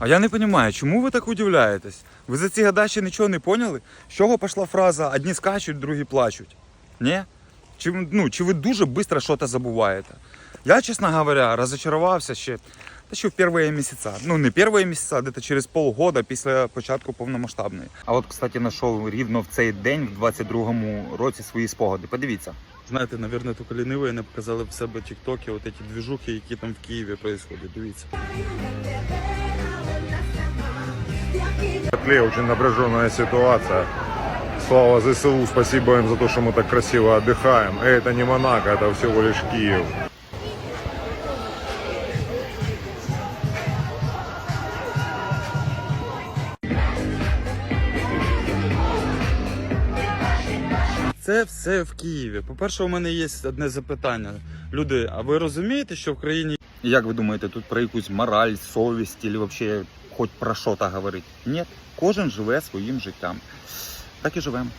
А я не розумію, чому ви так удивляєтесь? Ви за ці гадачі нічого не поняли? З чого пішла фраза одні скачуть, другі плачуть? Ні? Чи, ну, чи ви дуже швидко щось забуваєте? Я, чесно говоря, розочарувався ще та ще в перші місяці. Ну, не перші місяці, а десь через полгода після початку повномасштабної. А от, кстати, знайшов рівно в цей день, в 22-му році, свої спогади. Подивіться. Знаєте, навірно, тільки ліниві не показали в себе тіктоки, от ці двіжухи, які там в Києві відбуваються. Дивіться. В Котле очень напряженная ситуация. Слава ЗСУ, спасибо им за то, что мы так красиво отдыхаем. И это не Монако, это всего лишь Киев. Це все в Києві. По-перше, у мене є одне запитання. Люди, а ви розумієте, що в країні Як ви думаєте, тут про якусь мораль, совість, або взагалі хоч про що то говорить? Ні, кожен живе своїм життям. Так і живемо.